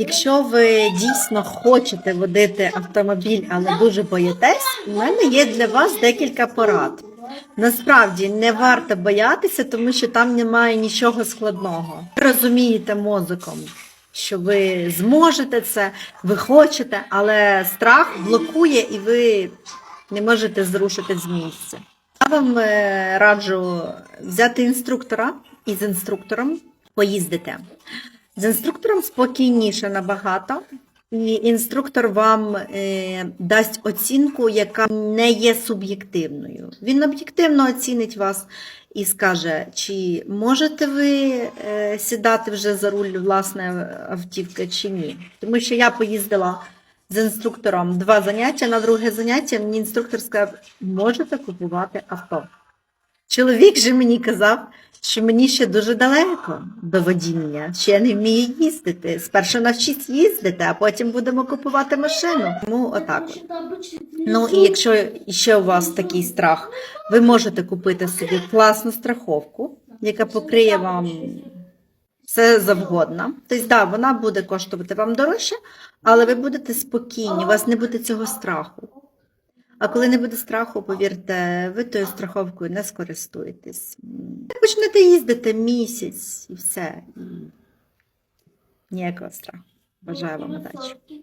Якщо ви дійсно хочете водити автомобіль, але дуже боїтесь, у мене є для вас декілька порад. Насправді не варто боятися, тому що там немає нічого складного. Розумієте мозоком, що ви зможете це, ви хочете, але страх блокує і ви не можете зрушити з місця. Я вам е, раджу взяти інструктора і з інструктором поїздити. З інструктором спокійніше набагато, і інструктор вам е, дасть оцінку, яка не є суб'єктивною. Він об'єктивно оцінить вас і скаже, чи можете ви е, сідати вже за руль власної автівки, чи ні. Тому що я поїздила з інструктором два заняття. На друге заняття мені інструктор сказав, можете купувати авто. Чоловік же мені казав, що мені ще дуже далеко до водіння, ще я не вмію їздити. Спершу навчись їздити, а потім будемо купувати машину. Тому отак. Ну і якщо ще у вас такий страх, ви можете купити собі класну страховку, яка покриє вам все завгодно. Тобто, да, вона буде коштувати вам дорожче, але ви будете спокійні, у вас не буде цього страху. А коли не буде страху, повірте, ви тою страховкою не скористуєтесь. Почнете їздити місяць і все. Ніякого страху. Бажаю вам удачі.